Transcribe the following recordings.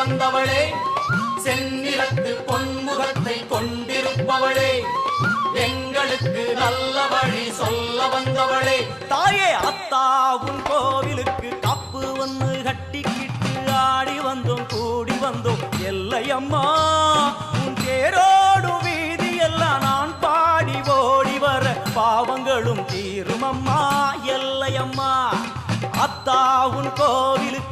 வந்தவளே. செந்நிறத்து பொன்முகத்தை கொண்டிருப்பவளே. எங்களுக்கு நல்ல வழி சொல்ல வந்தவளே. தாயே அத்தா உன் கோவிலுக்கு கப்பு ஒன்று கட்டிக்கிட்டு ஆடி வந்தோம் கூடி வந்தோம். எல்லையம்மா உன் தேரோடு வீதி எல்லாம் நான் பாடி ஓடி வர பாவங்களும் தீரும் அம்மா எல்லையம்மா அத்தா உன் கோவிலுக்கு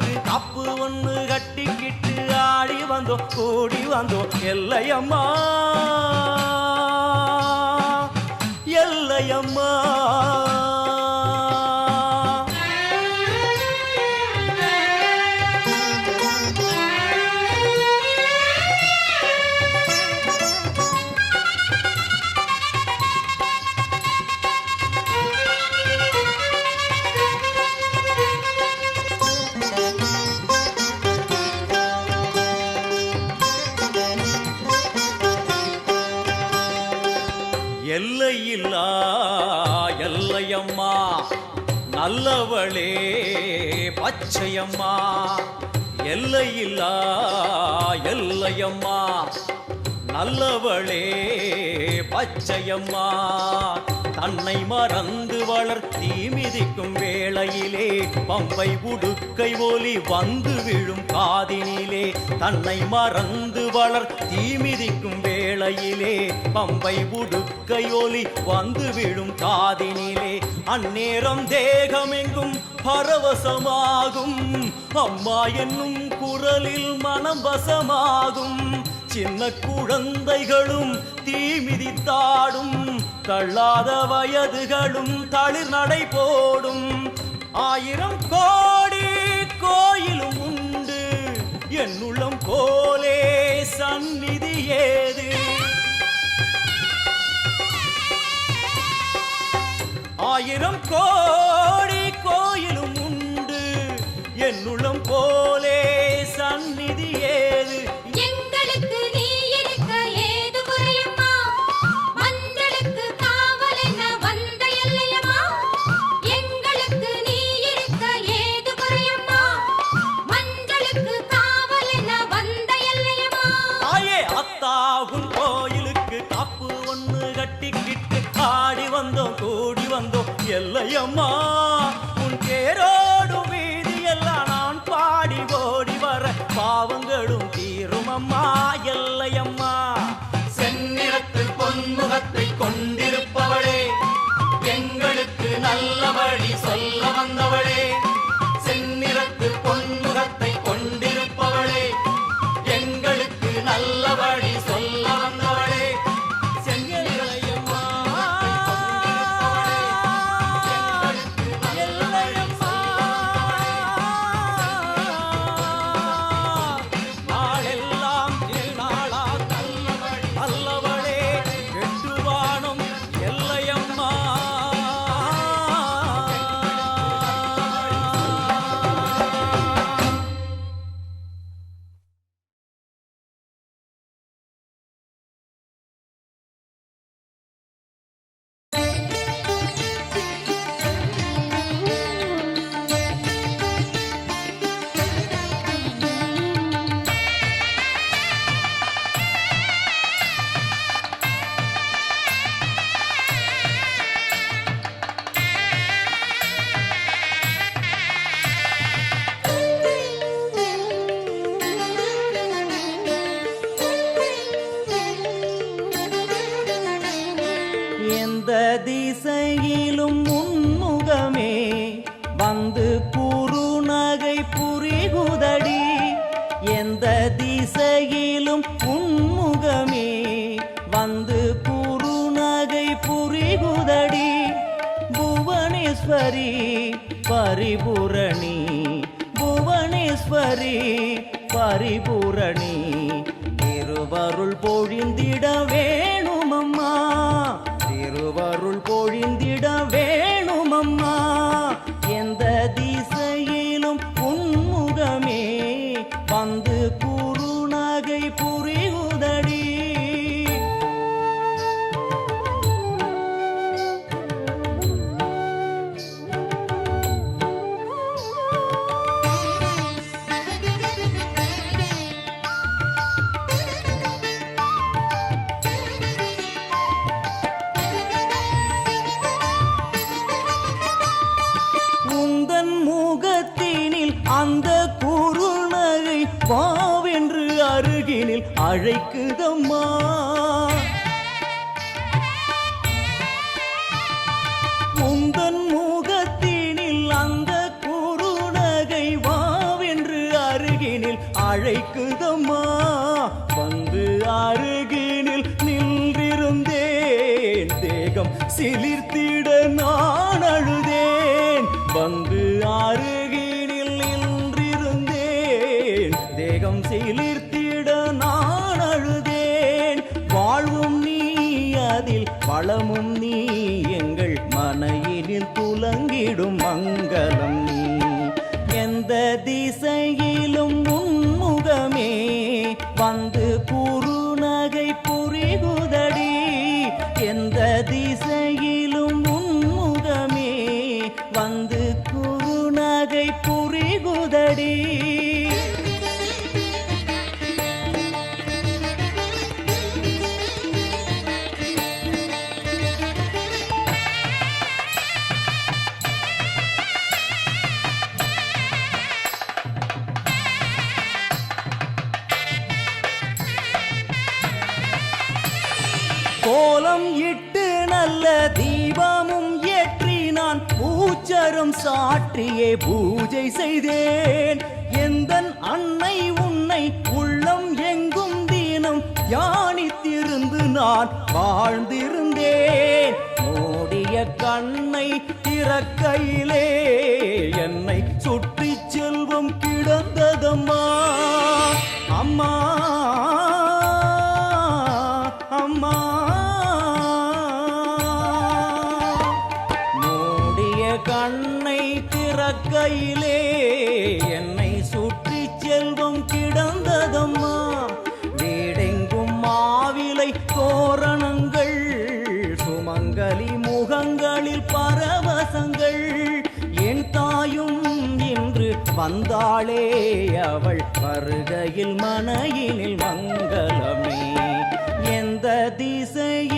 வந்தோம் கூடி வந்தோம் எல்லையம்மா. எல்லையம்மா. எல்லையில்லா எல்லையம்மா நல்லவளே பச்சையம்மா எல்லையில்லா எல்லையம்மா. நல்லவளே பச்சையம்மா தன்னை மறந்து வளர்த்தி மிதிக்கும் வேளையிலே பம்பை உடுக்கை ஒலி வந்து விழும் காதினிலே தன்னை மறந்து வளர்த்தி மிதிக்கும் வேளையிலே பம்பை உடுக்கை ஒலி வந்து விழும் காதினிலே. அந்நேரம் தேகமெங்கும் பரவசமாகும் அம்மா என்னும் குரலில் மனம் வசமாகும். சின்ன குழந்தைகளும் தீமிதித்தாடும் தள்ளாத வயதுகளும் தளிர் நடை போடும். ஆயிரம் கோடி கோயிலும் உண்டு என் உள்ளம் போலே சந்நிதி ஏது? ஆயிரம் கோடி எல்லையம்மா உன் தேரோடும் வீதியெல்லாம் நான் பாடி ஓடி வர பாவங்களும் தீரும் அம்மா எல்லையம்மா புவனேஸ்வரி பரிபூரணி புவனேஸ்வரி பரிபூரணி. திருவருள் பொழிந்திட வேணுமம்மா திருவருள் பொழிந்திட வேணுமம்மா. எந்த திசையிலும் அழைக்குதம்மா. உந்தன் முகத்தினில் அந்த குறுநகை வாவென்று அருகினில் அழைக்குதம்மா. வந்து அருகினில் நின்றிருந்தேன் தேகம் சிலிர்த்தி அதில் வளமும் நீ எங்கள் மனையினில் துலங்கிடும் மங்களம் பூச்சரம் சாற்றியே பூஜை செய்தேன். எந்த அன்னை உன்னை உள்ளம் எங்கும் தீனம். தியானித்திருந்து நான் வாழ்ந்திருந்தேன். மூடிய கண்ணை திறக்கையிலே என்னை சுற்றி செல்வம் கிடந்ததம்மா. அம்மா. கண்ணை திறக்கையிலே என்னை சுற்றி செல்வம் கிடந்ததம்மா. வீடெங்கும் மாவிலை தோரணங்கள் சுமங்கலி முகங்களில் பரவசங்கள். என் தாயும் இன்று வந்தாளே அவள் வருகையில் மனையினில் மங்களமே. எந்த திசையில்